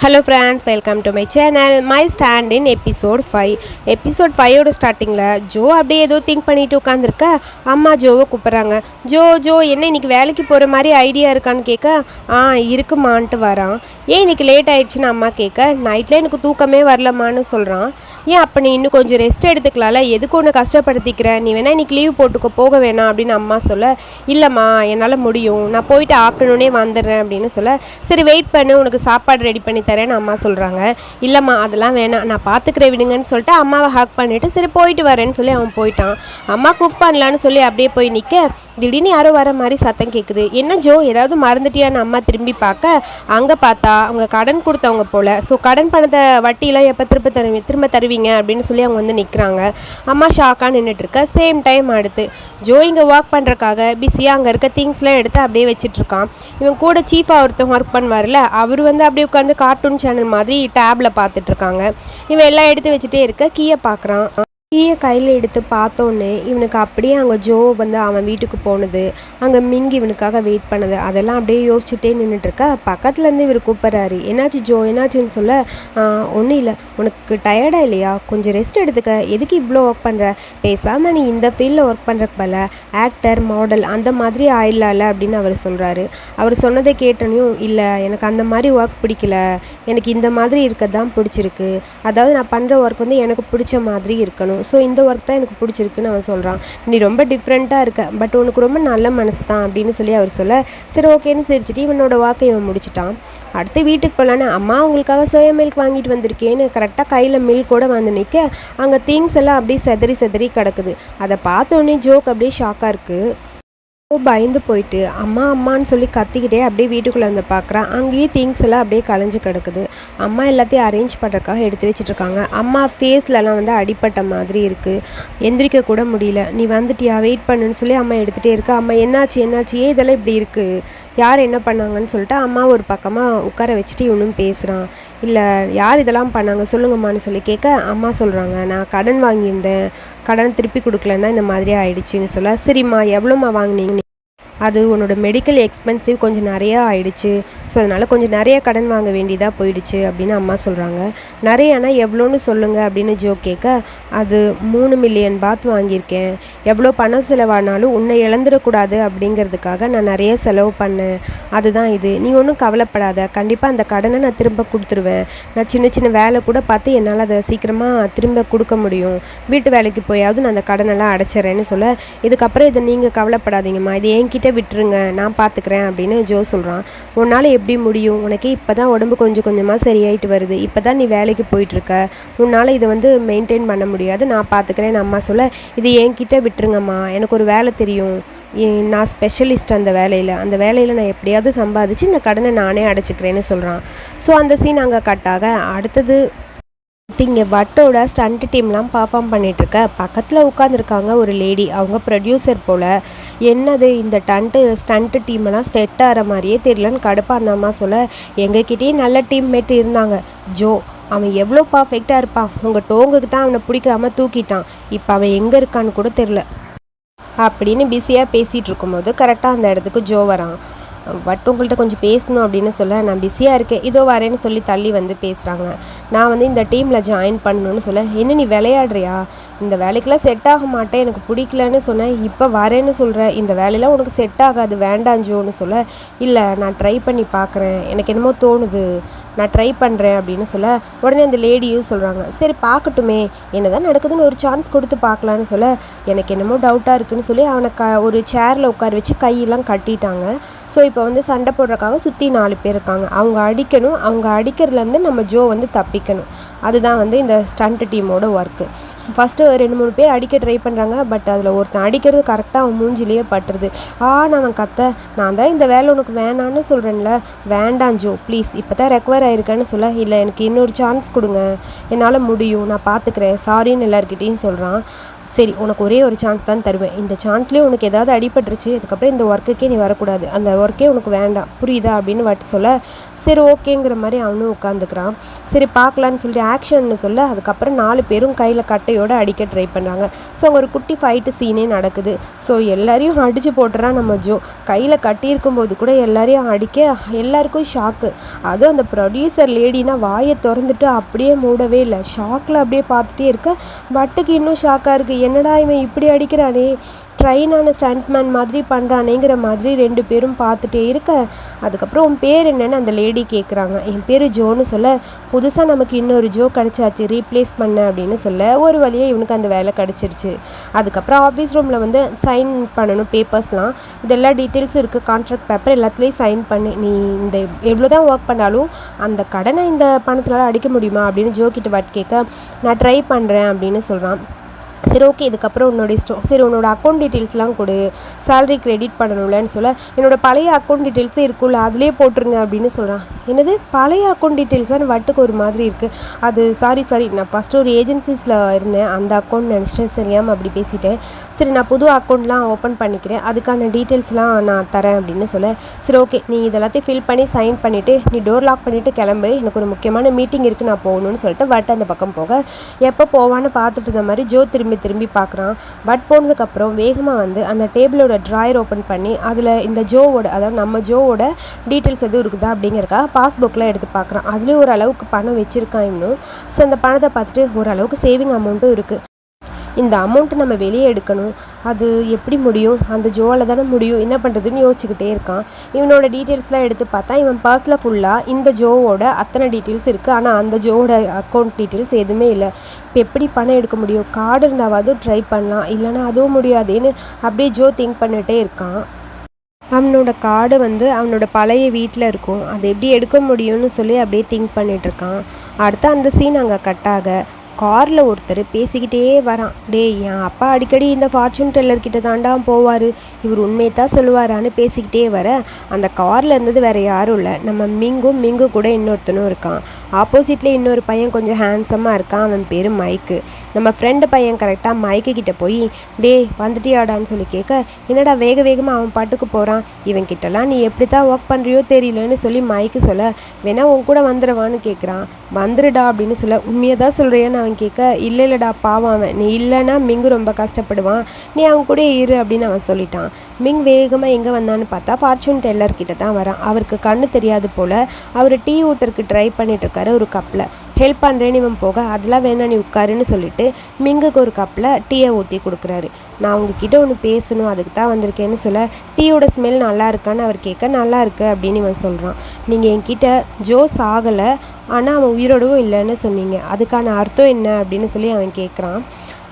Hello friends welcome to my channel my stand in episode five episode ஃபைவோட ஸ்டார்டிங்கில் Joe அப்படியே ஏதோ think பண்ணிட்டு உட்காந்துருக்க அம்மா ஜோவை கூப்பிட்றாங்க. ஜோ ஜோ என்ன இன்னைக்கு வேலைக்கு போகிற மாதிரி ஐடியா இருக்கான்னு கேட்க ஆ இருக்குமான்ட்டு வரான். ஏன் இன்னைக்கு லேட் ஆயிடுச்சுன்னு அம்மா கேட்க நைட்டில் எனக்கு தூக்கமே வரலம்மான்னு சொல்கிறான் ஏன் அப்போ நீ இன்னும் கொஞ்சம் ரெஸ்ட் எடுத்துக்கலாம்ல? எதுக்கு ஒன்று கஷ்டப்படுத்திக்கிற? நீ வேணா இன்னைக்கு லீவ் போட்டுக்க போக வேணாம் அப்படின்னு அம்மா சொல்ல இல்லைம்மா என்னால் முடியும். நான் போயிட்டு ஆஃப்டர்நூனே வந்துடுறேன் அப்படின்னு சொல்ல சரி வெயிட் பண்ணு உனக்கு சாப்பாடு ரெடி பண்ணி தரேன்னு அம்மா சொல்கிறாங்க இல்லைம்மா அதெல்லாம் வேணாம். நான் பார்த்துக்கிறேன் விடுங்கன்னு சொல்லிட்டு அம்மாவை ஹாக் பண்ணிவிட்டு சரி போயிட்டு வரேன்னு சொல்லி அவன் போயிட்டான். அம்மா குக் பண்ணலான்னு சொல்லி அப்படியே போய் நிற்க திடீர்னு யாரோ வர மாதிரி சத்தம் கேட்குது என்ன ஜோ ஏதாவது மறந்துட்டியான்னு அம்மா திரும்பி பார்க்க அங்கே பார்த்தா அவங்க கடன் கொடுத்தவங்க போல். ஸோ கடன் பணத்தை வட்டியெலாம் எப்போ திரும்ப தருவீங்க திரும்ப தருவீங்க அப்படின்னு சொல்லி அவங்க வந்து நிற்கிறாங்க அம்மா ஷாக்காக நின்றுட்டுருக்க சேம் டைம் அடுத்து ஜோ இங்கே ஒர்க் பண்ணுறக்காக பிஸியாக அங்கே இருக்க திங்ஸ்லாம் எடுத்து அப்படியே வச்சிட்ருக்கான் இவன் கூட சீஃபாக ஒருத்தன் ஒர்க் பண்ணுவார்ல அவர் வந்து அப்படியே உட்காந்து கார்ட்டூன் சேனல் மாதிரி டேப்பில் பார்த்துட்ருக்காங்க இவன் எல்லாம் எடுத்து வச்சுட்டே இருக்க கீயை பார்க்குறான். கீயை கையில் எடுத்து பார்த்தோன்னே இவனுக்கு அப்படியே அங்கே ஜோ வந்து அவன் வீட்டுக்கு போனது. அங்கே மிங்கி இவனுக்காக வெயிட் பண்ணது. அதெல்லாம் அப்படியே யோசிச்சுட்டே நின்றுட்டுருக்க பக்கத்துலேருந்து இவர் கூப்பிட்றாரு. என்னாச்சு ஜோ? என்னாச்சுன்னு சொல்ல? ஒன்றும் இல்லை. உனக்கு டயர்டாக இல்லையா? கொஞ்சம் ரெஸ்ட் எடுத்துக்க. எதுக்கு இவ்வளோ ஒர்க் பண்ணுற பேசாமல் நீ இந்த ஃபீல்டில் ஒர்க் பண்ணுறக்கு பல. ஆக்டர் மாடல் அந்த மாதிரி ஆயிடலாம்ல? அப்படின்னு அவர் சொல்கிறாரு அவர் சொன்னதை கேட்டனையும் இல்லை எனக்கு அந்த மாதிரி ஒர்க் பிடிக்கல. எனக்கு இந்த மாதிரி இருக்க தான் பிடிச்சிருக்கு. அதாவது நான் பண்ணுற ஒர்க் வந்து எனக்கு பிடிச்ச மாதிரி இருக்கணும். ஸோ இந்த ஒர்க் தான் எனக்கு பிடிச்சிருக்குன்னு அவன் சொல்கிறான் நீ ரொம்ப டிஃப்ரெண்ட்டாக இருக்க பட் உனக்கு ரொம்ப நல்ல மனசு தான் அப்படின்னு சொல்லி அவர் சொல்ல சரி ஓகேன்னு சிரிச்சிட்டு இவனோட வாக்கை இவன் முடிச்சிட்டான். அடுத்து வீட்டுக்கு போகலான்னு அம்மா உங்களுக்காக சோயா மில்க் வாங்கிட்டு வந்திருக்கேன்னு கரெக்டாக கையில் மில்கோட வந்து நிற்க அங்கே திங்ஸ் எல்லாம் அப்படியே செதறி செதறி கிடக்குது. அதை பார்த்தோன்னே ஜோக் அப்படியே ஷாக்காக இருக்குது பயந்து போயிட்டு அம்மா அம்மான்னு சொல்லி கத்திக்கிட்டே அப்படியே வீட்டுக்குள்ளே வந்து பார்க்குறான் அங்கேயே திங்ஸ் எல்லாம் அப்படியே கலைஞ்சு கிடக்குது. அம்மா எல்லாத்தையும் அரேஞ்ச் பண்ணுறதுக்காக எடுத்து வச்சுட்ருக்காங்க. அம்மா ஃபேஸ்லலாம் வந்து அடிப்பட்ட மாதிரி இருக்குது எந்திரிக்க கூட முடியல. நீ வந்துட்டியா? வெயிட் பண்ணுன்னு சொல்லி அம்மா எடுத்துகிட்டே இருக்கா. அம்மா என்னாச்சு? என்னாச்சு? ஏன் இதெல்லாம் இப்படி இருக்குது யார் என்ன பண்ணாங்கன்னு சொல்லிட்டு அம்மா ஒரு பக்கமாக உட்கார வச்சுட்டு இவனும் பேசுகிறான் இல்லை யார் இதெல்லாம் பண்ணாங்க? சொல்லுங்கம்மான்னு சொல்லி கேட்க அம்மா சொல்கிறாங்க நான் கடன் வாங்கியிருந்தேன். கடன் திருப்பி கொடுக்கலன்னா இந்த மாதிரி ஆயிடுச்சுன்னு சொல்ல சரிம்மா எவ்வளோம்மா வாங்கினீங்க? அது உன்னோட மெடிக்கல் எக்ஸ்பென்சிவ் கொஞ்சம் நிறையா ஆயிடுச்சு. ஸோ அதனால் கொஞ்சம் நிறைய கடன் வாங்க வேண்டியதாக போயிடுச்சு அப்படின்னு அம்மா சொல்கிறாங்க நிறையனா எவ்வளோன்னு சொல்லுங்கள் அப்படின்னு ஜோ கேட்க அது மூணு மில்லியன் பாத் வாங்கியிருக்கேன். எவ்வளோ பணம் செலவானாலும் உன்னை இழந்துடக்கூடாது அப்படிங்கிறதுக்காக நான் நிறைய செலவு பண்ணேன். அதுதான் இது. நீ ஒன்றும் கவலைப்படாத. கண்டிப்பாக அந்த கடனை நான் திரும்ப கொடுத்துருவேன். நான் சின்ன சின்ன வேலை கூட பார்த்து என்னால் அதை சீக்கிரமாக திரும்ப கொடுக்க முடியும். வீட்டு வேலைக்கு போயாவது நான் அந்த கடனெல்லாம் அடைச்சிட்றேன்னு சொல்ல இதுக்கப்புறம் இதை நீங்கள் கவலைப்படாதீங்கம்மா. இது என்கிட்ட விட்டுருங்க. நான் பார்த்துக்கிறேன் அப்படின்னு ஜோ சொல்கிறான் உன்னால் எப்படி முடியும்? உனக்கு இப்போ தான் உடம்பு கொஞ்சம் கொஞ்சமாக சரியாயிட்டு வருது. இப்போ தான் நீ வேலைக்கு போயிட்டுருக்க. உன்னால் இதை வந்து மெயின்டைன் பண்ண முடியாது. நான் பார்த்துக்கிறேன் அம்மா சொல்ல இது என்கிட்ட விட்டுருங்கம்மா. எனக்கு ஒரு வேலை தெரியும். நான் ஸ்பெஷலிஸ்ட் அந்த வேலையில். அந்த வேலையில் நான் எப்படியாவது சம்பாதிச்சு இந்த கடனை நானே அடைச்சிக்கிறேன்னு சொல்கிறான் ஸோ அந்த சீன் அங்கே கட்டாக அடுத்தது இங்கே பட்டோட ஸ்டண்ட் டீம்லாம் பர்ஃபார்ம் பண்ணிகிட்ருக்க பக்கத்தில் உட்காந்துருக்காங்க ஒரு லேடி அவங்க ப்ரொடியூசர் போல். என்னது இந்த டண்ட்டு ஸ்டண்ட்டு டீமெல்லாம் ஸ்டெட் ஆகிற மாதிரியே தெரியலன்னு கடுப்பாக அந்த அம்மா சொல்ல. எங்ககிட்டயே நல்ல டீம்மேட் இருந்தாங்க. ஜோ அவன் எவ்வளோ பர்ஃபெக்டாக இருப்பான். உங்கள் டோங்குக்கு தான் அவனை பிடிக்காம தூக்கிட்டான். இப்போ அவன் எங்கே இருக்கான்னு கூட தெரில அப்படின்னு பிஸியாக பேசிகிட்டு இருக்கும்போது கரெக்டாக அந்த இடத்துக்கு ஜோ வரான். பட் உங்கள்கிட்ட கொஞ்சம் பேசணும் அப்படின்னு சொல்ல நான் பிஸியாக இருக்கேன். இதோ வரேன்னு சொல்லி தள்ளி வந்து பேசுகிறாங்க நான் வந்து இந்த டீமில் ஜாயின் பண்ணணும்னு சொல்ல என்ன நீ விளையாடுறியா? இந்த வேலைக்கெல்லாம் செட் ஆக மாட்டேன். எனக்கு பிடிக்கலன்னு சொன்னேன் இப்போ வரேன்னு சொல்கிறேன் இந்த வேலையெல்லாம் உனக்கு செட் ஆகாது. வேண்டாஞ்சோன்னு சொல்ல இல்லை நான் ட்ரை பண்ணி பார்க்குறேன். எனக்கு என்னமோ தோணுது. நான் ட்ரை பண்ணுறேன் அப்படின்னு சொல்ல உடனே அந்த லேடியும் சொல்கிறாங்க சரி பார்க்கட்டுமே. என்ன தான் நடக்குதுன்னு ஒரு சான்ஸ் கொடுத்து பார்க்கலான்னு சொல்ல எனக்கு என்னமோ டவுட்டாக இருக்குன்னு சொல்லி அவனை க ஒரு சேரில் உட்கார வச்சு கையெல்லாம் கட்டிட்டாங்க. ஸோ இப்போ வந்து சண்டை போடுறக்காக சுற்றி நாலு பேர் இருக்காங்க. அவங்க அடிக்கணும். அவங்க அடிக்கிறதுலேருந்து நம்ம ஜோ வந்து தப்பிக்கணும். அதுதான் வந்து இந்த ஸ்டண்ட் டீமோட ஒர்க்கு ஃபஸ்ட்டு ரெண்டு மூணு பேர் அடிக்க ட்ரை பண்ணுறாங்க பட் அதில் ஒருத்தன் அடிக்கிறது கரெக்டாக அவன் மூஞ்சிலேயே பட்டுருது. ஆன்னு அவன் கத்த. நான் தான் இந்த வேலை உனக்கு வேணான்னு சொல்கிறேன்ல வேண்டாம் ஜோ ப்ளீஸ் இப்போ தான் ரெக்வயர் ஆயிருக்கேன்னு சொல்ல இல்லை எனக்கு இன்னொரு சான்ஸ் கொடுங்க. என்னால் முடியும். நான் பார்த்துக்கிறேன் சாரின்னு எல்லாருக்கிட்டேயும் சொல்கிறான் சரி உனக்கு ஒரே ஒரு சான்ஸ் தான் தருவேன். இந்த சான்ஸ்லேயே உனக்கு ஏதாவது அடிபட்டுருச்சு அதுக்கப்புறம் இந்த ஒர்க்குக்கே நீ வரக்கூடாது. அந்த ஒர்க்கே உனக்கு வேண்டாம். புரியுதா? அப்படின்னு வாட்டி சொல்ல சரி ஓகேங்கிற மாதிரி அவனும் உட்காந்துக்கிறான் சரி பார்க்கலான்னு சொல்லிட்டு ஆக்ஷன்னு சொல்ல அதுக்கப்புறம் நாலு பேரும் கையில் கட்டையோடு அடிக்க ட்ரை பண்ணுறாங்க ஸோ அங்கே ஒரு குட்டி ஃபைட்டு சீனே நடக்குது. ஸோ எல்லாரையும் அடித்து போட்டுறான் நம்ம ஜோ. கையில் கட்டியிருக்கும் போது கூட எல்லாரையும் அடிக்க எல்லாருக்கும் ஷாக்கு அதுவும் அந்த ப்ரொடியூசர் லேடினா வாயை திறந்துட்டு அப்படியே மூடவே இல்லை. ஷாக்கில் அப்படியே பார்த்துட்டே இருக்க. பட்டுக்கு இன்னும் ஷாக்காக இருக்குது என்னடா இவன் இப்படி அடிக்கிறானே? ட்ரெயினான ஸ்டண்ட்மேன் மாதிரி பண்ணுறானேங்கிற மாதிரி ரெண்டு பேரும் பார்த்துட்டே இருக்க. அதுக்கப்புறம் உன் பேர் என்னன்னு அந்த லேடி கேட்குறாங்க என் பேர் ஜோன்னு சொல்ல புதுசாக நமக்கு இன்னொரு ஜோ கிடச்சாச்சு ரீப்ளேஸ் பண்ண அப்படின்னு சொல்ல ஒரு வழியாக இவனுக்கு அந்த வேலை கிடச்சிருச்சு. அதுக்கப்புறம் ஆஃபீஸ் ரூமில் வந்து சைன் பண்ணணும் பேப்பர்ஸ்லாம் இதெல்லாம் டீட்டெயில்ஸும் இருக்குது கான்ட்ராக்ட் பேப்பர் எல்லாத்துலேயும் சைன் பண்ணி. நீ இந்த எவ்வளோ தான் ஒர்க் பண்ணாலும் அந்த கடனை இந்த பணத்தினால அடிக்க முடியுமா அப்படின்னு ஜோ கிட்ட வாட் கேட்க நான் ட்ரை பண்ணுறேன் அப்படின்னு சொல்கிறான் சரி ஓகே இதுக்கப்புறம் உன்னோட இஷ்டம். சரி உன்னோட அக்கௌண்ட் டீட்டெயில்ஸ்லாம் கொடு. சேலரி கிரெடிட் பண்ணணும்லன்னு சொல்ல என்னோடய பழைய அக்கௌண்ட் டீட்டெயில்ஸே இருக்குல்ல அதிலே போட்டுருங்க அப்படின்னு சொல்கிறான் என்னது? பழைய அக்கௌண்ட் டீட்டெயில்ஸான்னு வட்டுக்கு ஒரு மாதிரி இருக்குது அது சாரி சாரி நான் ஃபஸ்ட்டு ஒரு ஏஜென்சிஸில் இருந்தேன். அந்த அக்கௌண்ட் நினச்சிட்டேன். சரியாமல் அப்படி பேசிட்டேன்? சரி நான் புது அக்கௌண்ட்லாம் ஓப்பன் பண்ணிக்கிறேன். அதுக்கான டீட்டெயில்ஸ்லாம் நான் தரேன் அப்படின்னு சொல்ல சரி ஓகே நீ இதெல்லாத்தையும் ஃபில் பண்ணி சைன் பண்ணிவிட்டு நீ டோர் லாக் பண்ணிவிட்டு கிளம்பு. எனக்கு ஒரு முக்கியமான மீட்டிங் இருக்குது நான் போகணும்னு சொல்லிட்டு வட்டு அந்த பக்கம் போக. எப்போ போவான்னு பார்த்துட்டு இருந்த மாதிரி ஜோ திரும்பி திரும்பி பார்க்குறான். பட் போனதுக்கப்புறம் வேகமாக வந்து அந்த டேபிளோட ட்ராயர் ஓப்பன் பண்ணி அதில் இந்த ஜோவோட அதாவது நம்ம ஜோவோட டீட்டெயில்ஸ் எதுவும் இருக்குதா அப்படிங்கிறக்கா பாஸ்புக்கில் எடுத்து பார்க்குறான். அதுலேயும் ஒரு அளவுக்கு பணம் வச்சுருக்கான் இன்னும். ஸோ அந்த பணத்தை பார்த்துட்டு ஓரளவுக்கு சேவிங் அமௌண்ட்டும் இருக்குது இந்த அமௌண்ட்டு நம்ம வெளியே எடுக்கணும். அது எப்படி முடியும்? அந்த ஜோவில் தானே முடியும். என்ன பண்ணுறதுன்னு யோசிச்சுக்கிட்டே இருக்கான். இவனோட டீட்டெயில்ஸ்லாம் எடுத்து பார்த்தா இவன் பர்ஸில் ஃபுல்லாக இந்த ஜோவோட அத்தனை டீட்டெயில்ஸ் இருக்குது ஆனால் அந்த ஜோவோட அக்கௌண்ட் டீட்டெயில்ஸ் எதுவுமே இல்லை. இப்போ எப்படி பணம் எடுக்க முடியும்? கார்டு இருந்தாவது ட்ரை பண்ணலாம். இல்லைன்னா அதுவும் முடியாதேன்னு அப்படியே ஜோ திங்க் பண்ணிகிட்டே இருக்கான். அவனோட கார்டு வந்து அவனோட பழைய வீட்டில் இருக்கும். அதை எப்படி எடுக்க முடியும்னு சொல்லி அப்படியே திங்க் பண்ணிகிட்ருக்கான் அடுத்து அந்த சீன் அங்கே கட்டாக காரில் ஒருத்தர் பேசிக்கிட்டே வரான். டேய் என் அப்பா அடிக்கடி இந்த ஃபார்ச்சூன் டெல்லர் கிட்ட தாண்டா போவார். இவர் உண்மையை தான் சொல்லுவாரான்னு பேசிக்கிட்டே வர அந்த காரில் இருந்தது வேற யாரும் இல்லை. நம்ம மிங்கும் மிங்கு கூட இன்னொருத்தனும் இருக்கான். ஆப்போசிட்டில் இன்னொரு பையன் கொஞ்சம் ஹேண்ட்ஸமாக இருக்கான். அவன் பேர் மைக்கு நம்ம ஃப்ரெண்டு பையன் கரெக்டாக மைக்கு கிட்டே போய் டேய் வந்துட்டியாடான்னு சொல்லி கேட்க என்னடா வேக வேகமாக அவன் பாட்டுக்கு போகிறான் இவன் கிட்டலாம் நீ எப்படி தான் ஒர்க் பண்ணுறியோ தெரியலன்னு சொல்லி மைக்கு சொல்ல வேணா உன் கூட வந்துடுவான்னு கேட்குறான் வந்துடுடா அப்படின்னு சொல்ல உண்மையை தான் சொல்கிறியான்னு அவன் கேட்க இல்லை இல்லைடா பாவம் அவன். நீ இல்லைன்னா மிங்கு ரொம்ப கஷ்டப்படுவான். நீ அவன் கூட இரு அப்படின்னு அவன் சொல்லிட்டான். மிங் வேகமாக எங்கே வந்தான்னு பார்த்தா ஃபார்ச்சூன் டெல்லர் கிட்ட தான் வரான். அவருக்கு கண்ணு தெரியாது போல் அவர் டீ ஊற்றுறதுக்கு ட்ரை பண்ணிட்டு இருக்காரு. ஒரு கப்பில். ஹெல்ப் பண்ணுறேன்னு இவன் போக. அதெல்லாம் வேணாம் நீ உட்காருன்னு சொல்லிட்டு மிங்குக்கு ஒரு கப்பில் டீயை ஊற்றி கொடுக்குறாரு. நான் உங்ககிட்ட ஒன்று பேசணும் அதுக்கு தான் வந்திருக்கேன்னு சொல்ல டீயோட ஸ்மெல் நல்லா இருக்கான்னு அவர் கேட்க நல்லா இருக்கு அப்படின்னு இவன் சொல்கிறான் நீங்கள் என்கிட்ட ஜோஸ் ஆகலை ஆனால் அவன் உயிரோடவும் இல்லைன்னு சொன்னீங்க. அதுக்கான அர்த்தம் என்ன? அப்படின்னு சொல்லி அவன் கேட்குறான்.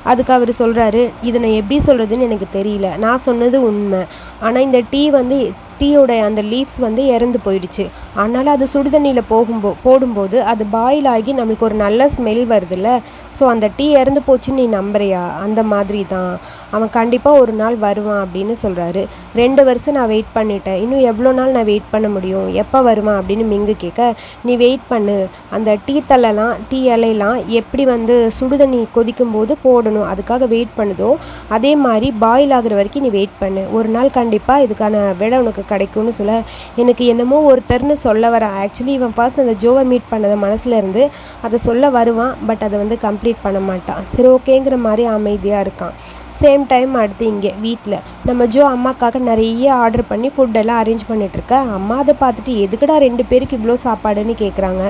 அதுக்கு அவர் சொல்கிறாரு இதை நான் எப்படி சொல்கிறதுன்னு எனக்கு தெரியல. நான் சொன்னது உண்மை. ஆனால் இந்த டீ வந்து டீயோட அந்த லீவ்ஸ் வந்து இறந்து போயிடுச்சு. அதனால் அது சுடுதண்ணியில் போகும்போ போடும்போது அது பாயில் ஆகி நம்மளுக்கு ஒரு நல்ல ஸ்மெல் வருதுல்ல. ஸோ அந்த டீ இறந்து போச்சுன்னு நீ நம்புறியா? அந்த மாதிரி தான் அவன் கண்டிப்பாக ஒரு நாள் வருவான் அப்படின்னு சொல்கிறாரு ரெண்டு வருஷம் நான் வெயிட் பண்ணிட்டேன். இன்னும் எவ்வளோ நாள் நான் வெயிட் பண்ண முடியும்? எப்போ வருவான் அப்படின்னு மிங்கு கேட்க நீ வெயிட் பண்ணு. அந்த டீ தலைலாம் டீ இலையெல்லாம் எப்படி வந்து சுடுதண்ணி கொதிக்கும் போது போடணும்? அதுக்காக வெயிட் பண்ணுதோ அதே மாதிரி பாயில் ஆகுற வரைக்கும் நீ வெயிட் பண்ணு. ஒரு நாள் கண்டிப்பாக இதுக்கான விட உனக்கு கிடைக்கும்னு சொல்ல எனக்கு என்னமோ ஒருத்தர்னு சொல்ல வரேன் ஆக்சுவலி இவன் ஃபர்ஸ்ட் அந்த ஜோவை மீட் பண்ணதை மனசில் இருந்து அதை சொல்ல வருவான் பட் அதை வந்து கம்ப்ளீட் பண்ண மாட்டான். சரி ஓகேங்கிற மாதிரி அமைதியாக இருக்கான். சேம் டைம் அடுத்து இங்கே வீட்டில். நம்ம ஜோ அம்மாக்காக நிறைய ஆர்டர் பண்ணி ஃபுட்டெல்லாம் அரேஞ்ச் பண்ணிட்டுருக்கேன் அம்மா அதை பார்த்துட்டு எதுக்குடா ரெண்டு பேருக்கு இவ்வளோ சாப்பாடுன்னு கேட்குறாங்க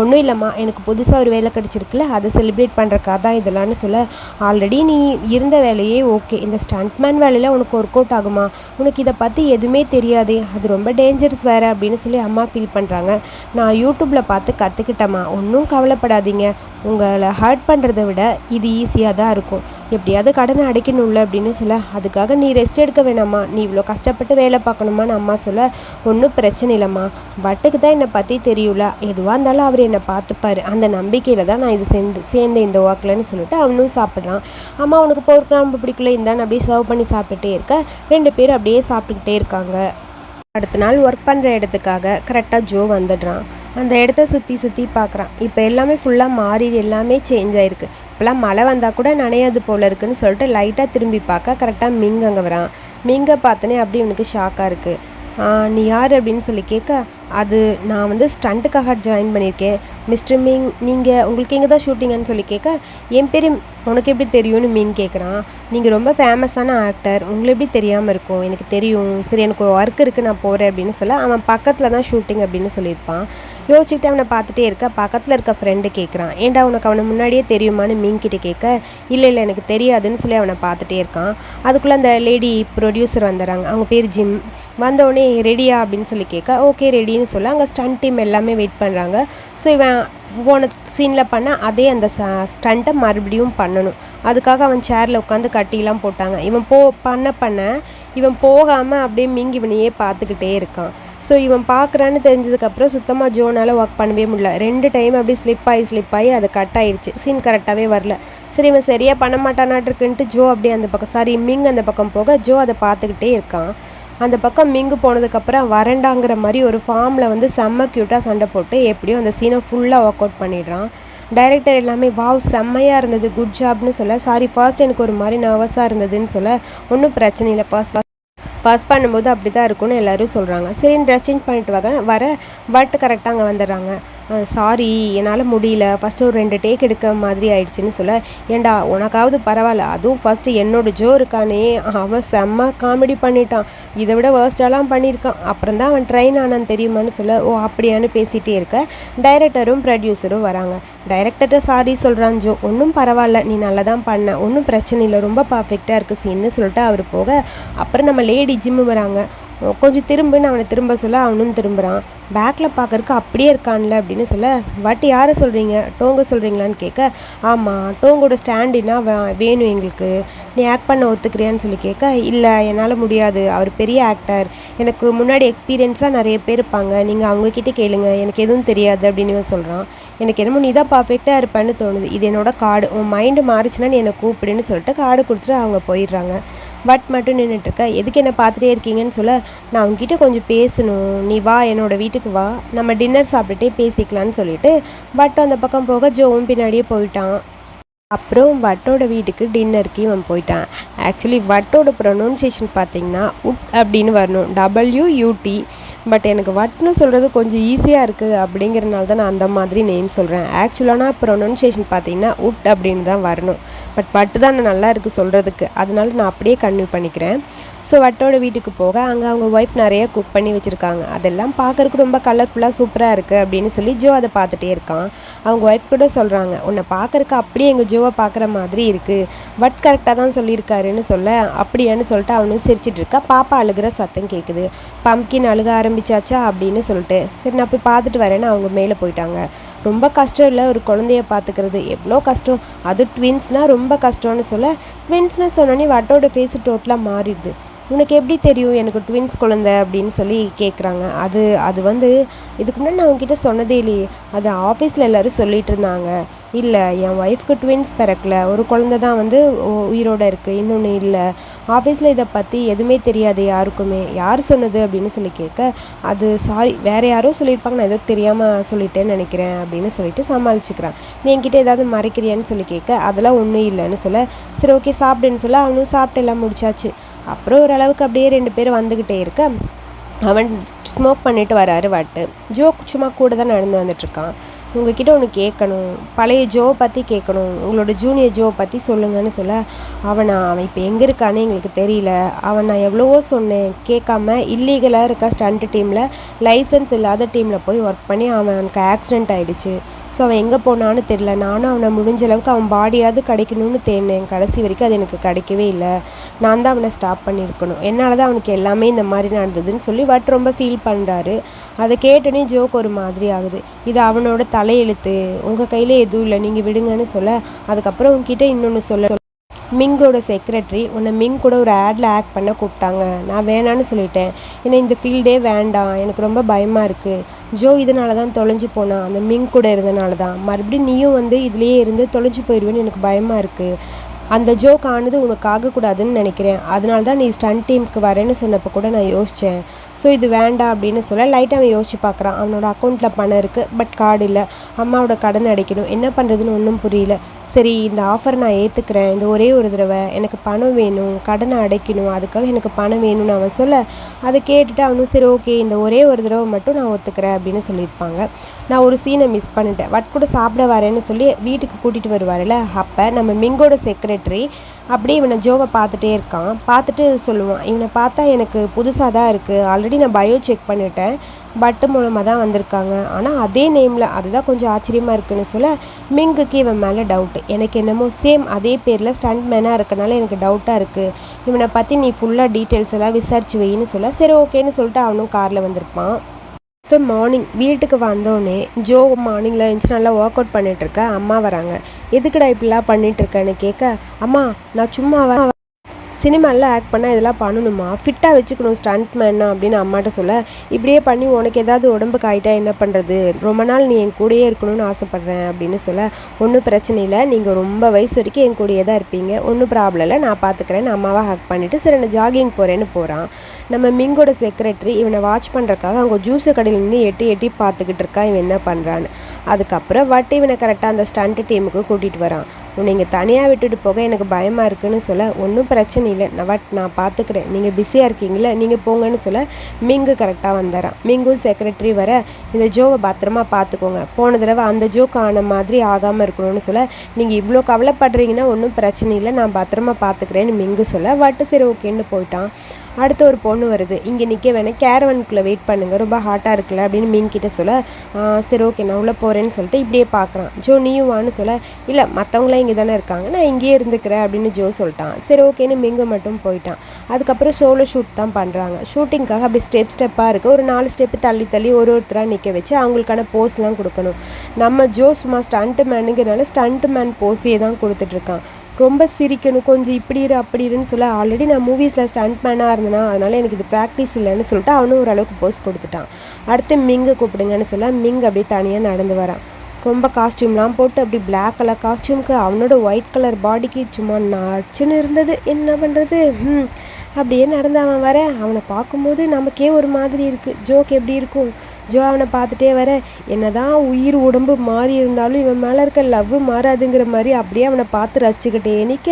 ஒன்றும் இல்லைம்மா எனக்கு புதுசாக ஒரு வேலை கிடச்சிருக்குல்ல அதை செலிப்ரேட் பண்ணுறக்கா தான் இதெல்லாம்னு சொல்ல. ஆல்ரெடி நீ இருந்த வேலையே ஓகே இந்த ஸ்டண்ட்மேன் வேலையில் உனக்கு ஒர்க் அவுட் ஆகுமா? உனக்கு இதை பற்றி எதுவுமே தெரியாதே. அது ரொம்ப டேஞ்சரஸ் வேறு அப்படின்னு சொல்லி அம்மா ஃபீல் பண்ணுறாங்க நான் யூடியூப்பில் பார்த்து கற்றுக்கிட்டேம்மா ஒன்றும் கவலைப்படாதீங்க. உங்களை ஹர்ட் பண்ணுறத விட இது ஈஸியாக தான் இருக்கும். எப்படியாவது கடனை படிக்கணும்ல அப்படின்னு சொல்ல அதுக்காக நீ ரெஸ்ட் எடுக்க வேணாம்மா. நீ இவ்வளோ கஷ்டப்பட்டு வேலை பார்க்கணுமான்னு அம்மா சொல்ல ஒன்றும் பிரச்சனை இல்லைம்மா. வட்டுக்கு தான் என்னை பற்றி தெரியும்ல. எதுவாக இருந்தாலும் அவர் என்னை பார்த்துப்பாரு. அந்த நம்பிக்கையில் தான் நான் இது சேர்ந்து சேர்ந்தேன் இந்த ஒர்க்லன்னு சொல்லிட்டு அவனும் சாப்பிட்றான். அம்மா உனக்கு போர் ரொம்ப பிடிக்கல? இந்தான்னு அப்படியே சர்வ் பண்ணி சாப்பிட்டுட்டே இருக்க. ரெண்டு பேரும் அப்படியே சாப்பிட்டுக்கிட்டே இருக்காங்க. அடுத்த நாள் ஒர்க் பண்ணுற இடத்துக்காக கரெக்டாக ஜோ வந்துடுறான். அந்த இடத்த சுற்றி சுற்றி பார்க்குறான். இப்போ எல்லாமே ஃபுல்லாக மாறி எல்லாமே சேஞ்ச் ஆகிருக்கு இப்போலாம் மழை வந்தால் கூட நனையாது போல் இருக்குன்னு சொல்லிட்டு லைட்டாக திரும்பி பார்க்க கரெக்டாக மிங் அங்கே வரான். மிங்கை பார்த்தனே அப்படியே இவனுக்கு ஷாக்காக இருக்குது நீ யார்? அப்படின்னு சொல்லி கேட்க அது நான் வந்து ஸ்டண்ட்டுக்காக ஜாயின் பண்ணியிருக்கேன். மிஸ்டர் மீங் நீங்கள் உங்களுக்கு எங்கே தான் ஷூட்டிங்கன்னு சொல்லி கேட்க என் பேர் உனக்கு எப்படி தெரியும்னு மீன் கேட்குறான். நீங்கள் ரொம்ப ஃபேமஸான ஆக்டர் உங்களுக்கு எப்படி தெரியாமல் இருக்கும்? எனக்கு தெரியும். சரி எனக்கு ஒரு ஒர்க் இருக்குது நான் போகிறேன் அப்படின்னு சொல்ல அவன் பக்கத்தில் தான் ஷூட்டிங் அப்படின்னு சொல்லியிருப்பான். யோசிச்சுட்டு அவனை பார்த்துட்டே இருக்க பக்கத்தில் இருக்க ஃப்ரெண்டு கேட்குறான் ஏண்டா உனக்கு அவனை முன்னாடியே தெரியுமான்னு மீன்கிட்ட கேட்க இல்லை இல்லை எனக்கு தெரியாதுன்னு சொல்லி அவனை பார்த்துட்டே இருக்கான். அதுக்குள்ளே அந்த லேடி ப்ரொடியூசர் வந்துடுறாங்க. அவங்க பேர் ஜிம். வந்தோடனே ரெடியா? அப்படின்னு சொல்லி கேட்க ஓகே ரெடின்னு சொல்ல அங்கே ஸ்டண்ட் டீம் எல்லாமே வெயிட் பண்ணுறாங்க ஸோ இவன் போன சீனில் பண்ண அதே அந்த ஸ்டண்ட்டை மறுபடியும் பண்ணணும். அதுக்காக அவன் சேரில் உட்காந்து கட்டிலாம் போட்டாங்க. இவன் போ பண்ண பண்ண இவன் போகாமல் அப்படியே மீங்கி இவனையே பார்த்துக்கிட்டே இருக்கான். ஸோ இவன் பார்க்குறான்னு தெரிஞ்சதுக்கப்புறம் சுத்தமாக ஜோனால் ஒர்க் பண்ணவே முடியல. ரெண்டு டைம் அப்படியே ஸ்லிப் ஆகி ஸ்லிப் ஆகி அது கட் ஆயிடுச்சு சீன் கரெக்டாகவே வரல. சரி இவன் சரியாக பண்ண மாட்டானாட்டிருக்குன்ட்டு ஜோ அப்படியே அந்த பக்கம் சாரி மிங் அந்த பக்கம் போக ஜோ அதை பார்த்துக்கிட்டே இருக்கான். அந்த பக்கம் மிங்கு போனதுக்கப்புறம் வரண்டாங்கிற மாதிரி ஒரு ஃபார்மில் வந்து செம்ம க்யூட்டாக சண்டை போட்டு எப்படியும் அந்த சீனை ஃபுல்லாக ஒர்க் அவுட் பண்ணிடுறான். டைரக்டர் எல்லாமே வாவ் செம்மையாக இருந்தது. குட் ஜாப்னு சொல்ல சாரி ஃபர்ஸ்ட் எனக்கு ஒரு மாதிரி நர்வஸாக இருந்ததுன்னு சொல்ல ஒன்றும் பிரச்சனை இல்லை. ஃபர்ஸ்ட் ஃபர்ஸ்ட் பண்ணும்போது அப்படி தான் இருக்கும்னு எல்லோரும் சொல்கிறாங்க சரி ட்ரெஸ் சேஞ்ச் பண்ணிட்டு வர வர பட் கரெக்டாக அங்கே வந்துடுறாங்க. சாரி என்னால் முடியல. ஃபஸ்ட்டு ஒரு ரெண்டு டேக் எடுக்க மாதிரி ஆயிடுச்சுன்னு சொல்ல ஏண்டா உனக்காவது பரவாயில்ல. அதுவும் ஃபஸ்ட்டு என்னோட ஜோ இருக்கானே. அவன் செம்ம காமெடி பண்ணிட்டான். இதை விட வேர்ஸ்டாலாம் பண்ணியிருக்கான். அப்புறம் தான் அவன் ட்ரெயின் ஆனான்னு தெரியுமான்னு சொல்ல ஓ அப்படியான்னு பேசிகிட்டே இருக்க. டைரக்டரும் ப்ரொடியூசரும் வராங்க. டைரக்டர்கிட்ட சாரி சொல்கிறான் ஜோ. ஒன்றும் பரவாயில்ல. நீ நல்லா தான் பண்ண. ஒன்றும் பிரச்சனை இல்லை. ரொம்ப பர்ஃபெக்டாக இருக்குது சீன்னு சொல்லிட்டு அவர் போக அப்புறம் நம்ம லேடி ஜிம்மு வராங்க. கொஞ்சம் திரும்புன்னு அவனை திரும்ப சொல்ல அவனும் திரும்புகிறான் பேக்கில் பார்க்கறக்கு அப்படியே இருக்கான்ல அப்படின்னு சொல்ல வட்டி யாரை சொல்கிறீங்க டோங்க சொல்கிறீங்களான்னு கேட்க ஆமாம் டோங்கோட ஸ்டாண்டினா வேணும் எங்களுக்கு. நீ ஆக்ட் பண்ண ஒத்துக்கிறியான்னு சொல்லி கேட்க இல்லை என்னால் முடியாது. அவர் பெரிய ஆக்டர் எனக்கு முன்னாடி எக்ஸ்பீரியன்ஸாக நிறைய பேர் இருப்பாங்க. நீங்கள் அவங்கக்கிட்ட கேளுங்க. எனக்கு எதுவும் தெரியாது அப்படின்னு சொல்கிறான் எனக்கு என்னமோ நீ தான் பர்ஃபெக்டாக இருப்பேன்னு தோணுது. இது என்னோட கார்டு உன் மைண்டு மாறிச்சுன்னா நீ என்னை கூப்பிடுன்னு சொல்லிட்டு கார்டு கொடுத்துட்டு அவங்க போயிடுறாங்க. பட் மட்டும் நின்றுட்டுருக்க எதுக்கு என்ன பார்த்துட்டே இருக்கீங்கன்னு சொல்ல நான் உங்ககிட்ட கொஞ்சம் பேசணும். நீ வா என்னோட வீட்டுக்கு வா. நம்ம டின்னர் சாப்பிட்டுட்டே பேசிக்கலான்னு சொல்லிட்டு பட் அந்த பக்கம் போக ஜோவும் பின்னாடியே போயிட்டான். அப்புறம் வட்டோட வீட்டுக்கு டின்னருக்கு இவன் போயிட்டான். ஆக்சுவலி வட்டோட ப்ரொனவுன்சியேஷன் பார்த்தீங்கன்னா உட் அப்படின்னு வரணும். டபிள்யூ யூடி பட் எனக்கு வட்னு சொல்கிறது கொஞ்சம் ஈஸியாக இருக்குது அப்படிங்கிறனால தான் நான் அந்த மாதிரி நேம் சொல்கிறேன் ஆக்சுவலான ப்ரொனன்சியேஷன் பார்த்தீங்கன்னா உட் அப்படின்னு தான் வரணும். பட் பட்டு தான் நல்லா இருக்குது சொல்கிறதுக்கு அதனால நான் அப்படியே கன்வியூ பண்ணிக்கிறேன். ஸோ வட்டோட வீட்டுக்கு போக அங்கே அவங்க ஒய்ஃப் நிறைய குக் பண்ணி வச்சுருக்காங்க. அதெல்லாம் பார்க்குறக்கு ரொம்ப கலர்ஃபுல்லாக சூப்பராக இருக்குது அப்படின்னு சொல்லி ஜோ அதை பார்த்துட்டே இருக்கான். அவங்க ஒய்ஃப் கூட சொல்கிறாங்க உன்னை பார்க்குறக்கு அப்படியே எங்கள் ஜோவை பார்க்குற மாதிரி இருக்குது பட் கரெக்டாக தான் சொல்லியிருக்காருன்னு சொல்ல அப்படியான்னு சொல்லிட்டு அவனும் சிரிச்சிட்டு இருக்கா. பாப்பா அழுகிற சத்தம் கேட்குது பம்கின் அழுக ஆரம்பிச்சாச்சா அப்படின்னு சொல்லிட்டு சரி நான் போய் பார்த்துட்டு வரேன்னு அவங்க மேலே போயிட்டாங்க. ரொம்ப கஷ்டம் இல்லை ஒரு குழந்தைய பார்த்துக்கிறது. எவ்வளோ கஷ்டம். அது ட்வின்ஸ்னால் ரொம்ப கஷ்டம்னு சொல்ல ட்வின்ஸ்னு சொன்னோன்னே வட்டோட ஃபேஸ் டோட்டலாக மாறிடுது. உனக்கு எப்படி தெரியும் எனக்கு ட்வின்ஸ் குழந்தை அப்படின்னு சொல்லி கேட்குறாங்க அது அது வந்து இதுக்கு முன்னாடி நான் உங்ககிட்ட சொன்னதே இல்லையே அது ஆஃபீஸில் எல்லோரும் சொல்லிகிட்டு இருந்தாங்க. இல்லை என் ஒய்ஃப்க்கு ட்வின்ஸ் பிறக்கல. ஒரு குழந்த தான் வந்து உயிரோடு இருக்குது இன்னொன்று இல்லை. ஆஃபீஸில் இதை பற்றி எதுவுமே தெரியாது யாருக்குமே யார் சொன்னது அப்படின்னு சொல்லி கேட்க அது சாரி வேறு யாரோ சொல்லியிருப்பாங்க. நான் ஏதோ தெரியாமல் சொல்லிட்டேன்னு நினைக்கிறேன் அப்படின்னு சொல்லிட்டு சமாளிச்சுக்கிறான். நீ என்கிட்ட ஏதாவது மறைக்கிறியான்னு சொல்லி கேட்க அதெல்லாம் ஒன்றும் இல்லைன்னு சொல்ல சரி ஓகே சாப்பிடுன்னு சொல்ல அவனும் சாப்பிட்டு எல்லாம் முடிச்சாச்சு. அப்புறம் ஓரளவுக்கு அப்படியே ரெண்டு பேரும் வந்துக்கிட்டே இருக்க அவன் ஸ்மோக் பண்ணிட்டு வராரு வாட்டு. ஜோ சும்மா கூட தான் நடந்து வந்துட்டுருக்கான். உங்ககிட்ட ஒன்று கேட்கணும். பழைய ஜோ பற்றி கேட்கணும். உங்களோட ஜூனியர் ஜோ பற்றி சொல்லுங்கன்னு சொல்ல அவனா அவன் இப்போ எங்கே இருக்கான்னு எங்களுக்கு தெரியல. அவன் நான் எவ்வளவோ சொன்னேன். கேட்காம இல்லீகலாக இருக்க ஸ்டண்ட் டீமில் லைசன்ஸ் இல்லாத டீமில் போய் ஒர்க் பண்ணி அவனுக்கு ஆக்சிடெண்ட் ஆகிடுச்சு ஸோ அவன் எங்கே போனான்னு தெரில நானும் அவனை முடிஞ்ச அளவுக்கு அவன் பாடியாவது கிடைக்கணும்னு தேடினேன். கடைசி வரைக்கும் அது எனக்கு கிடைக்கவே இல்லை. நான் தான் அவனை ஸ்டாப் பண்ணியிருக்கணும். என்னால் தான் அவனுக்கு எல்லாமே இந்த மாதிரி நடந்ததுன்னு சொல்லி பட் ரொம்ப ஃபீல் பண்ணுறாரு அதை கேட்டோன்னே ஜோக் ஒரு மாதிரி ஆகுது. இது அவனோட தலையெழுத்து. உங்கள் கையில் எதுவும் இல்லை. நீங்கள் விடுங்கன்னு சொல்ல. அதுக்கப்புறம் உங்ககிட்ட இன்னொன்று சொல்ல மிங்கோட செக்ரட்டரி உன்னை மிங் கூட ஒரு ஆடில் ஆக்ட் பண்ண கூப்பிட்டாங்க. நான் வேணான்னு சொல்லிட்டேன். ஏன்னா இந்த ஃபீல்டே வேண்டாம். எனக்கு ரொம்ப பயமாக இருக்குது ஜோ இதனால தான் தொலைஞ்சு போனான் அந்த மிங் கூட இருந்தனால தான் மறுபடியும் நீயும் வந்து இதுலேயே இருந்து தொலைஞ்சு போயிடுவேன்னு எனக்கு பயமாக இருக்குது அந்த ஜோக் ஆனது உனக்கு ஆகக்கூடாதுன்னு நினைக்கிறேன். அதனால தான் நீ ஸ்டன் டீமுக்கு வரேன்னு சொன்னப்போ கூட நான் யோசித்தேன் ஸோ இது வேண்டாம் அப்படின்னு சொல்ல லைட்டாக அவன் யோசிச்சு பார்க்குறான் அவனோட அக்கௌண்ட்டில் பணம் இருக்குது பட் கார்டு இல்லை. அம்மாவோட கடன் அடைக்கணும். என்ன பண்ணுறதுன்னு ஒன்றும் புரியல. சரி இந்த ஆஃபர் நான் ஏற்றுக்கிறேன் இந்த ஒரே ஒரு தடவை எனக்கு பணம் வேணும் கடனை அடைக்கணும் அதுக்காக எனக்கு பணம் வேணும்னு அவன் சொல்ல அதை கேட்டுட்டு அவனும் சரி ஓகே இந்த ஒரே ஒரு தடவை மட்டும் நான் ஒத்துக்கிறேன் அப்படின்னு சொல்லியிருப்பாங்க. நான் ஒரு சீனை மிஸ் பண்ணிட்டேன். வட் கூட சாப்பிட வரேன்னு சொல்லி வீட்டுக்கு கூட்டிகிட்டு வருவார்ல அப்போ நம்ம மிங்கோட செக்ரட்டரி அப்படியே இவனை ஜோவை பார்த்துட்டே இருக்கான். பார்த்துட்டு சொல்லுவான் இவனை பார்த்தா எனக்கு புதுசாக தான் இருக்குது ஆல்ரெடி நான் பயோ செக் பண்ணிட்டேன். பட்டு மூலமாக தான் வந்திருக்காங்க. ஆனால் அதே நேமில் அதுதான் கொஞ்சம் ஆச்சரியமாக இருக்குன்னு சொல்ல மிங்குக்கு இவன் மேலே டவுட்டு எனக்கு என்னமோ சேம் அதே பேரில் ஸ்டண்ட் மேனாக இருக்கனால எனக்கு டவுட்டாக இருக்குது இவனை பற்றி நீ ஃபுல்லாக டீட்டெயில்ஸ் எல்லாம் விசாரிச்சு வைன்னு சொல்ல சரி ஓகேன்னு சொல்லிட்டு அவனும் காரில் வந்திருப்பான். அடுத்த மார்னிங் வீட்டுக்கு வந்தோடனே ஜோ மார்னிங்கில் எழுந்துச்சு நல்லா ஒர்க் அவுட் பண்ணிகிட்ருக்க அம்மா வராங்க. எதுக்குடா இப்படிலாம் பண்ணிகிட்ருக்கேன்னு கேட்க அம்மா நான் சும்மாவா சினிமாவில் ஆக்ட் பண்ணால் இதெல்லாம் பண்ணணுமா? ஃபிட்டாக வச்சுக்கணும் ஸ்டண்ட் மேனா அப்படின்னு அம்மாட்ட சொல்ல இப்படியே பண்ணி உனக்கு ஏதாவது உடம்புக்கு ஆகிட்டா என்ன பண்ணுறது ரொம்ப நாள் நீ என் கூடயே இருக்கணும்னு ஆசைப்பட்றேன் அப்படின்னு சொல்ல ஒன்றும் பிரச்சனை இல்லை நீங்கள் ரொம்ப வயசு வரைக்கும் என் கூடயே தான் இருப்பீங்க. ஒன்றும் ப்ராப்ளம் இல்லை நான் பார்த்துக்கிறேன் அம்மாவை ஹக் பண்ணிவிட்டு சரி நான் ஜாகிங் போகிறேன்னு போகிறான் நம்ம மிங்கோட செக்ரட்டரி இவனை வாட்ச் பண்ணுறக்காக அவங்க ஜூஸு கடையில் நின்று எட்டி எட்டி பார்த்துக்கிட்டு இருக்கா. இவன் என்ன பண்ணுறான்னு அதுக்கப்புறம் வட்டி இவனை கரெக்டாக அந்த ஸ்டண்ட்டு டீமுக்கு கூட்டிகிட்டு வரான். உன்னை இங்கே தனியாக விட்டுட்டு போக எனக்கு பயமாக இருக்குன்னு சொல்ல ஒன்றும் பிரச்சனை இல்லை. நான் வட் நான் பார்த்துக்கிறேன் நீங்கள் பிஸியாக இருக்கீங்களே நீங்கள் போங்கன்னு சொல்ல மிங்கு கரெக்டாக வந்துடுறான் மிங்கு செக்ரட்டரி வர இந்த ஜோவை பத்திரமா பார்த்துக்கோங்க போன தடவை அந்த ஜோக்கு ஆன மாதிரி ஆகாமல் இருக்கணும்னு சொல்ல நீங்கள் இவ்வளோ கவலைப்படுறீங்கன்னா ஒன்றும் பிரச்சனை இல்லை. நான் பத்திரமா பார்த்துக்கிறேன்னு மிங்கு சொல்ல வட்டு சரி ஓகேன்னு போயிட்டான். அடுத்து ஒரு பொண்ணு வருது. இங்கே நிற்க வேணாம். கேரவனுக்குள்ளே வெயிட் பண்ணுங்கள் ரொம்ப ஹாட்டாக இருக்குல்ல அப்படின்னு மீன் கிட்ட சொல்ல சரி ஓகே நான் உள்ளே போகிறேன்னு சொல்லிட்டு இப்படியே பார்க்குறான். ஜோ நீயும் வான்னு சொல்ல இல்லை மற்றவங்களாம் இங்கே தானே இருக்காங்க. நான் இங்கேயே இருந்துக்கிறேன் அப்படின்னு ஜோ சொல்லிட்டான். சரி ஓகேன்னு மிங்க மட்டும் போயிட்டான். அதுக்கப்புறம் சோலோ ஷூட் தான் பண்ணுறாங்க ஷூட்டிங்க்காக அப்படி ஸ்டெப் ஸ்டெப்பாக இருக்குது ஒரு நாலு ஸ்டெப்பு தள்ளி தள்ளி ஒரு ஒருத்தராக நிற்க வச்சு அவங்களுக்கான போஸ்ட்லாம் கொடுக்கணும். நம்ம ஜோ சும்மா ஸ்டண்ட் மேனுங்கிறனால ஸ்டண்ட் மேன் போஸே தான் கொடுத்துட்ருக்கான் ரொம்ப சிரிக்கணும் கொஞ்சம் இப்படி இரு அப்படி இருன்னு சொல்ல ஆல்ரெடி நான் மூவிஸில் ஸ்டண்ட் மேனாக இருந்தேனா அதனால் எனக்கு இது ப்ராக்டிஸ் இல்லைன்னு சொல்லிட்டு அவனும் ஓரளவுக்கு போஸ்ட் கொடுத்துட்டான். அடுத்து மிங்கை கூப்பிடுங்கன்னு சொல்ல மிங் அப்படியே தனியாக நடந்து வரான். ரொம்ப காஸ்டியூம்லாம் போட்டு அப்படி பிளாக் கலர் காஸ்டியூம்க்கு அவனோட ஒயிட் கலர் பாடிக்கு சும்மா நச்சுன்னு இருந்தது. என்ன பண்ணுறது ம் அப்படியே நடந்து அவன் வர அவனை பார்க்கும்போது நமக்கே ஒரு மாதிரி இருக்குது ஜோக் எப்படி இருக்கும்? ஜோ அவனை பார்த்துட்டே வர என்னதான் உயிர் உடம்பு மாறி இருந்தாலும் இவன் மேலே இருக்க லவ் மாறாதுங்கிற மாதிரி அப்படியே அவனை பார்த்து ரசிச்சுக்கிட்டே நிற்க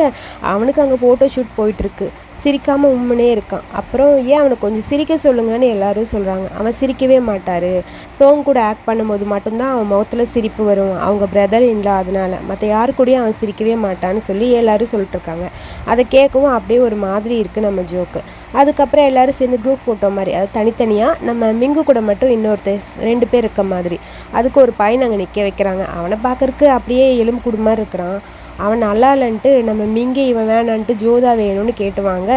அவனுக்கு அங்கே ஃபோட்டோ ஷூட் போயிட்டுருக்கு சிரிக்காமல் உண்மனே இருக்கான். அப்புறம் ஏன் அவனை கொஞ்சம் சிரிக்க சொல்லுங்கன்னு எல்லாரும் சொல்கிறாங்க அவன் சிரிக்கவே மாட்டார். டோங் கூட ஆக்ட் பண்ணும்போது மட்டும்தான் அவன் முகத்தில் சிரிப்பு வரும். அவங்க பிரதர் இல்லை அதனால். மற்ற யாரு கூடயும் அவன் சிரிக்கவே மாட்டான்னு சொல்லி எல்லாரும் சொல்லிட்டுருக்காங்க. அதை கேட்கவும் அப்படியே ஒரு மாதிரி இருக்குது நம்ம ஜோக்கு அதுக்கப்புறம் எல்லோரும் சேர்ந்து குரூப் ஃபோட்டோ மாதிரி அது தனித்தனியாக நம்ம மிங்கு கூட மட்டும் இன்னொருத்தர் ரெண்டு பேர் இருக்க மாதிரி. அதுக்கு ஒரு பையன் அங்கே நிற்க வைக்கிறாங்க. அவனை பார்க்கறக்கு அப்படியே எலும்பு குடும்பமாக இருக்கிறான். அவன் நல்லா இல்லைன்ட்டு நம்ம மிங்கி இவன் வேணான்ட்டு ஜோதா வேணும்னு கேட்டுவாங்க.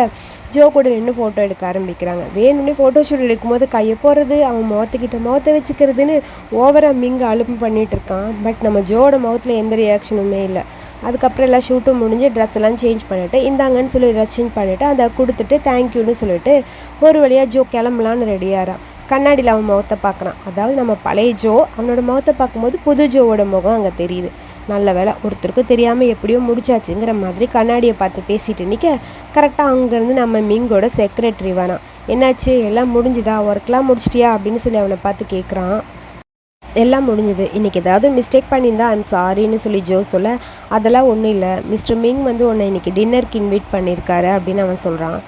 ஜோ கூட நின்று ஃபோட்டோ எடுக்க ஆரம்பிக்கிறாங்க. வேணும்னே ஃபோட்டோ ஷூட் எடுக்கும்போது கையை போடுறது அவன் முகத்துக்கிட்ட முகத்தை வச்சுக்கிறதுன்னு ஓவராக மிங்க அலுப்பு பண்ணிகிட்டு இருக்கான். பட் நம்ம ஜோட முகத்தில் எந்த ரியாக்ஷனுமே இல்லை. அதுக்கப்புறம் எல்லாம் ஷூட்டும் முடிஞ்சு ட்ரெஸ் எல்லாம் சேஞ்ச் பண்ணிவிட்டு இந்தாங்கன்னு சொல்லி ட்ரெஸ் சேஞ்ச் பண்ணிவிட்டு அதை கொடுத்துட்டு தேங்க்யூன்னு சொல்லிட்டு ஒரு வழியாக ஜோ கிளம்பலான்னு ரெடியாகிறான் கண்ணாடியில் அவன் முகத்தை பார்க்குறான். அதாவது நம்ம பழைய ஜோ அவனோட முகத்தை பார்க்கும்போது புது ஜோவோட முகம் அங்கே தெரியுது. நல்ல வேலை ஒருத்தருக்கும் தெரியாமல் எப்படியோ முடிச்சாச்சுங்கிற மாதிரி கண்ணாடியை பார்த்து பேசிட்டு நிற்க கரெக்டாக அங்கேருந்து நம்ம மிங்கோட செக்ரட்டரி வரான் என்னாச்சு? எல்லாம் முடிஞ்சுதா? ஒர்க்லாம் முடிச்சிட்டியா? அப்படின்னு சொல்லி அவனை பார்த்து கேட்குறான் எல்லாம் முடிஞ்சுது. இன்றைக்கி ஏதாவது மிஸ்டேக் பண்ணியிருந்தா ஐம் சாரின்னு சொல்லி ஜோ சொல்ல அதெல்லாம் ஒன்றும் இல்லை. மிஸ்டர் மிங் வந்து உன்னை இன்றைக்கி டின்னருக்கு இன்வைட் பண்ணியிருக்காரு அப்படின்னு அவன் சொல்கிறான்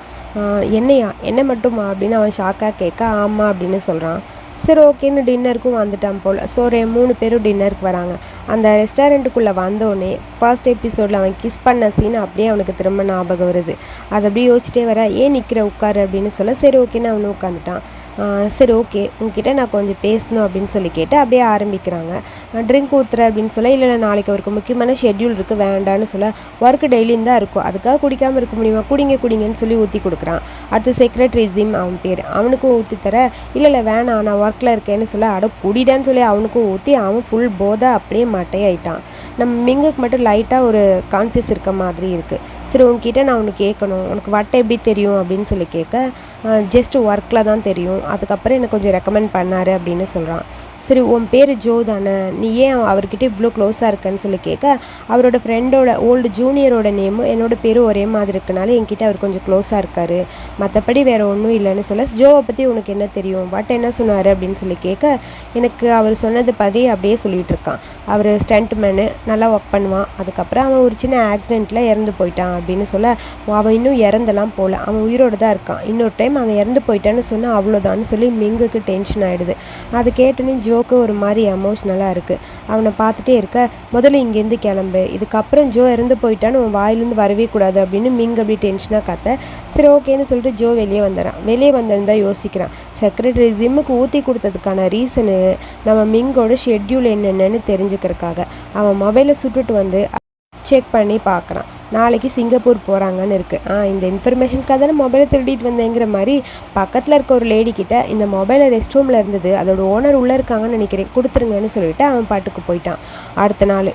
என்னையா? என்ன மட்டுமா? அப்படின்னு அவன் ஷாக்காக கேட்க ஆமாம் அப்படின்னு சொல்கிறான் சரி ஓகேன்னு டின்னருக்கும் வந்துட்டான் போல். ஸோ மூணு பேரும் டின்னருக்கு வராங்க. அந்த ரெஸ்டாரண்ட்டுக்குள்ளே வந்தோடனே ஃபர்ஸ்ட் எபிசோடில் அவன் கிஸ் பண்ண சீன் அப்படியே அவனுக்கு திரும்ப ஞாபகம் வருது. அதை அப்படியே யோசிச்சிட்டே வர ஏன் நிற்கிற உட்காரு அப்படின்னு சொல்ல சரி ஓகேன்னு அவனு உட்காந்துட்டான் சரி ஓகே. உங்ககிட்ட நான் கொஞ்சம் பேசணும் அப்படின்னு சொல்லி கேட்டு அப்படியே ஆரம்பிக்கிறாங்க. ட்ரிங்க் ஊற்றுற அப்படின்னு சொல்ல இல்லை நாளைக்கு அவருக்கு முக்கியமான ஷெட்யூல் இருக்குது வேண்டான்னு சொல்ல ஒர்க் டெய்லியும் தான் இருக்கும். அதுக்காக குடிக்காமல் இருக்க முடியுமா? குடிங்க குடிங்கன்னு சொல்லி ஊற்றி கொடுக்குறான். அடுத்து செக்ரட்டரி ஜிம் அவன் பேர். அவனுக்கும் ஊற்றி தர இல்லை இல்லை வேணாம் நான் ஒர்க்கில் இருக்கேன்னு சொல்ல அட குடிடான்னு சொல்லி அவனுக்கும் ஊற்றி அவன் ஃபுல் போதை அப்படியே மட்டையாயிட்டான். நம்ம மிங்குக்கு மட்டும் லைட்டாக ஒரு கான்சியஸ் இருக்க மாதிரி இருக்குது சரி உங்ககிட்ட நான் ஒன்று கேட்கணும். உனக்கு வட்டை எப்படி தெரியும் அப்படின்னு சொல்லி கேட்க ஜஸ்ட் ஒர்க்கில் தான் தெரியும். அதுக்கப்புறம் எனக்கு கொஞ்சம் ரெக்கமெண்ட் பண்ணார் அப்படின்னு சொல்கிறான் சரி உன் பேர் ஜோ தானே? நீ ஏன் அவர்கிட்ட இவ்வளோ க்ளோஸாக இருக்கன்னு சொல்லி கேட்க அவரோட ஃப்ரெண்டோட ஓல்டு ஜூனியரோட நேமும் என்னோட பேரும் ஒரே மாதிரி இருக்கனால என்கிட்ட அவர் கொஞ்சம் க்ளோஸாக இருக்கார். மற்றபடி வேறு ஒன்றும் இல்லைன்னு சொல்ல ஜோவை பற்றி உனக்கு என்ன தெரியும்? பட் என்ன சொன்னார்? அப்படின்னு சொல்லி கேட்க எனக்கு அவர் சொன்னது படி அப்படியே சொல்லிகிட்டு இருக்கான். அவர் ஸ்டண்ட் மேனு நல்லா ஒர்க் பண்ணுவான். அதுக்கப்புறம் அவன் ஒரு சின்ன ஆக்சிடெண்ட்டில் இறந்து போயிட்டான் அப்படின்னு சொல்ல அவன் இன்னும் இறந்தெல்லாம் போகல அவன் உயிரோடு தான் இருக்கான். இன்னொரு டைம் அவன் இறந்து போயிட்டான்னு சொன்னால் அவ்வளோதான்னு சொல்லி மிங்குக்கு டென்ஷன் ஆகிடுது அது கேட்டோன்னே ஜோக்கு ஒரு மாதிரி எமோஷ்னலாக இருக்குது அவனை பார்த்துட்டே இருக்க முதல்ல இங்கேருந்து கிளம்பு. இதுக்கப்புறம் ஜோ இறந்து போயிட்டான்னு உன் வாயிலேருந்து வரவே கூடாது அப்படின்னு மிங் அப்படி டென்ஷனாக காத்த. சரி ஓகேன்னு சொல்லிட்டு ஜோ வெளியே வந்துடுறான் வெளியே வந்திருந்தா யோசிக்கிறான். செக்ரட்டரி ஜிம்முக்கு ஊற்றி கொடுத்ததுக்கான ரீசனு நம்ம மிங்கோட ஷெட்யூல் என்னென்னு தெரிஞ்சுக்கிறதுக்காக. அவன் மொபைலை சுட்டுட்டு வந்து செக் பண்ணி பார்க்குறான். நாளைக்கு சிங்கப்பூர் போகிறாங்கன்னு இருக்குது ஆ இந்த இன்ஃபர்மேஷனுக்காக தானே மொபைலை திருடிட்டு வந்தேங்கிற மாதிரி பக்கத்தில் இருக்க ஒரு லேடி கிட்ட இந்த மொபைலை ரெஸ்ட் ரூமில் இருந்தது அதோட ஓனர் உள்ளே இருக்காங்கன்னு நினைக்கிறேன். கொடுத்துருங்கன்னு சொல்லிட்டு அவன் பாட்டுக்கு போயிட்டான். அடுத்த நாள்.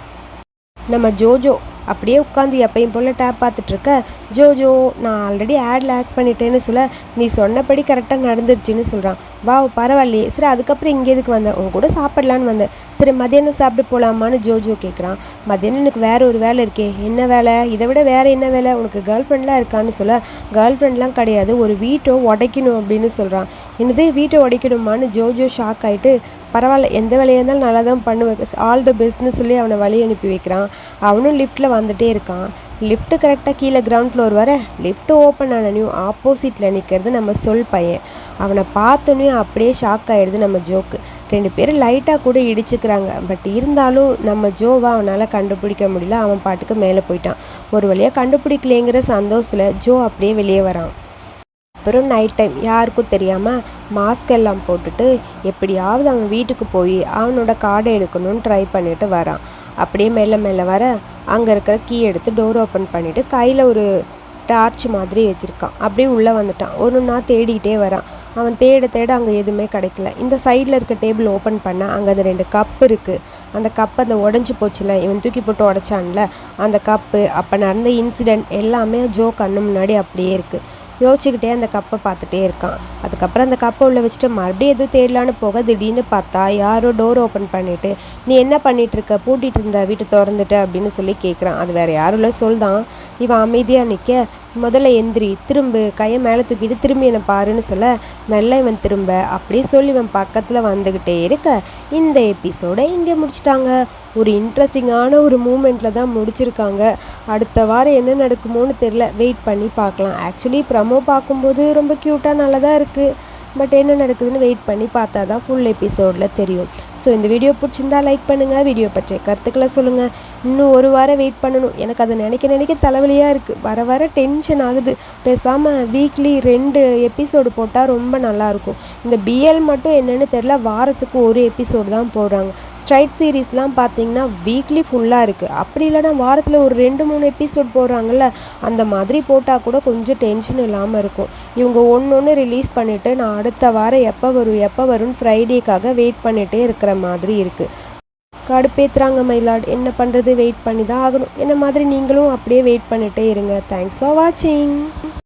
நம்ம ஜோஜோ அப்படியே உட்காந்து எப்பையும் போல் டேப் பார்த்துட்டு இருக்க ஜோ நான் ஆல்ரெடி ஆடில் ஆக்ட் பண்ணிட்டேன்னு சொல்ல நீ சொன்னபடி கரெக்டாக நடந்துருச்சுன்னு சொல்கிறான் வா பரவாயில்லையே. சரி அதுக்கப்புறம் இங்கே எதுக்கு வந்தேன் உன் கூட சாப்பிட்லான்னு வந்தேன். சரி மதியானம் சாப்பிட்டு போகலாமான்னு ஜோஜோ கேட்குறான் மதியானம் எனக்கு வேறு ஒரு வேலை இருக்கே. என்ன வேலை? இதை விட வேறு என்ன வேலை? உனக்கு கேர்ள் ஃப்ரெண்ட்லாம் இருக்கான்னு சொல்ல கேர்ள் ஃப்ரெண்ட்லாம் கிடையாது. ஒரு வீட்டை உடைக்கணும் அப்படின்னு சொல்கிறான் என்னது வீட்டை உடைக்கணுமான்னு ஜோஜோ ஷாக் ஆகிட்டு பரவாயில்ல எந்த வேலையாக இருந்தாலும் நல்லா தான் பண்ணுவேன். ஆல் த பெஸ்ட்னு சொல்லி அவனை வழி அனுப்பி வைக்கிறான். அவனும் லிஃப்ட்டில் வந்துட்டே இருக்கான். லிஃப்ட்டு கரெக்டாக கீழே கிரவுண்ட் ஃப்ளோர் வர லிஃப்ட்டு ஓப்பன் ஆனனையும் ஆப்போசிட்டில் நிற்கிறது நம்ம சொல் பையன். அவனை பார்த்தோன்னே அப்படியே ஷாக் ஆகிடுது நம்ம ஜோக்கு. ரெண்டு பேரும் லைட்டாக கூட இடிச்சுக்கிறாங்க. பட் இருந்தாலும் நம்ம ஜோவை அவனால் கண்டுபிடிக்க முடியல. அவன் பாட்டுக்கு மேலே போயிட்டான். ஒரு வழியாக கண்டுபிடிக்கலேங்கிற சந்தோஷத்தில் ஜோ அப்படியே வெளியே வரான். அப்புறம் நைட் டைம் யாருக்கும் தெரியாமல் மாஸ்க் எல்லாம் போட்டுட்டு எப்படியாவது அவன் வீட்டுக்கு போய் அவனோட கார்டை எடுக்கணும்னு ட்ரை பண்ணிட்டு வரான். அப்படியே மெல்ல மெல்ல வர அங்கே இருக்கிற கீ எடுத்து டோர் ஓப்பன் பண்ணிவிட்டு கையில் ஒரு டார்ச் மாதிரி வச்சுருக்கான். அப்படியே உள்ளே வந்துட்டான். ஒன்று நான் தேடிக்கிட்டே வரான். அவன் தேட தேட அங்கே எதுவுமே கிடைக்கல. இந்த சைடில் இருக்க டேபிள் ஓப்பன் பண்ண அங்கே அந்த ரெண்டு கப் இருக்குது அந்த கப் அந்த உடஞ்சி போச்சுல இவன் தூக்கி போட்டு உடச்சான்ல அந்த கப்பு அப்போ நடந்த இன்சிடெண்ட் எல்லாமே ஜோ கண்ணு முன்னாடி அப்படியே இருக்குது யோசிச்சுக்கிட்டே அந்த கப்பை பார்த்துட்டே இருக்கான். அதுக்கப்புறம் அந்த கப்பை உள்ளே வச்சுட்டு மறுபடியும் எதுவும் தேடலான்னு போக திடீர்னு பார்த்தா யாரோ டோர் ஓப்பன் பண்ணிவிட்டு நீ என்ன பண்ணிகிட்டு இருக்க? பூட்டிகிட்டு இருந்த வீட்டை திறந்துட்டு அப்படின்னு சொல்லி கேட்குறான் அது வேறு யாரும் இல்லை. சொல்தான் இவன் அமைதியாக நிற்க முதல்ல எந்திரி திரும்பு கையை மேலே தூக்கிட்டு திரும்பி என்னை பாருன்னு சொல்ல மெல்ல இவன் திரும்ப அப்படியே சொல்லி இவன் பக்கத்தில் வந்துக்கிட்டே இருக்க. இந்த எபிசோடை இங்கே முடிச்சிட்டாங்க. ஒரு இன்ட்ரெஸ்டிங்கான ஒரு மூமெண்ட்டில் தான் முடிச்சிருக்காங்க. அடுத்த வாரம் என்ன நடக்குமோன்னு தெரில வெயிட் பண்ணி பார்க்கலாம். ஆக்சுவலி ப்ரமோ பார்க்கும்போது ரொம்ப க்யூட்டாக நல்லதாக இருக்குது பட் என்ன நடக்குதுன்னு வெயிட் பண்ணி பார்த்தா தான் ஃபுல் எபிசோடில் தெரியும். ஸோ இந்த வீடியோ பிடிச்சிருந்தா லைக் பண்ணுங்கள் வீடியோ பற்றிய கருத்துக்களை சொல்லுங்கள் இன்னும் ஒரு வாரம் வெயிட் பண்ணணும். எனக்கு அதை நினைக்க நினைக்க தலைவலியாக இருக்குது வர வர டென்ஷன் ஆகுது. பேசாமல் வீக்லி ரெண்டு எபிசோடு போட்டால் ரொம்ப நல்லாயிருக்கும் இந்த பிஎல் மட்டும் என்னென்னு தெரில வாரத்துக்கு ஒரு எபிசோடு தான் போடுறாங்க. ஸ்ட்ரைட் சீரீஸ்லாம் பார்த்தீங்கன்னா வீக்லி ஃபுல்லாக இருக்குது அப்படி இல்லைனா வாரத்தில் ஒரு ரெண்டு மூணு எபிசோட் போடுறாங்கல்ல அந்த மாதிரி போட்டால் கூட கொஞ்சம் டென்ஷன் இல்லாமல் இருக்கும். இவங்க ஒன்று ஒன்று ரிலீஸ் பண்ணிவிட்டு நான் அடுத்த வாரம் எப்போ வரும் எப்போ வரும்னு ஃப்ரைடேக்காக வெயிட் பண்ணிகிட்டே இருக்கிறேன். இருக்கிற மாதிரி இருக்குது கடுப்பேத்துறாங்க மயிலாட் என்ன பண்ணுறது வெயிட் பண்ணி தான் ஆகணும். என்ன மாதிரி நீங்களும் அப்படியே வெயிட் பண்ணிகிட்டே இருங்க. தேங்க்ஸ் ஃபார் வாட்சிங்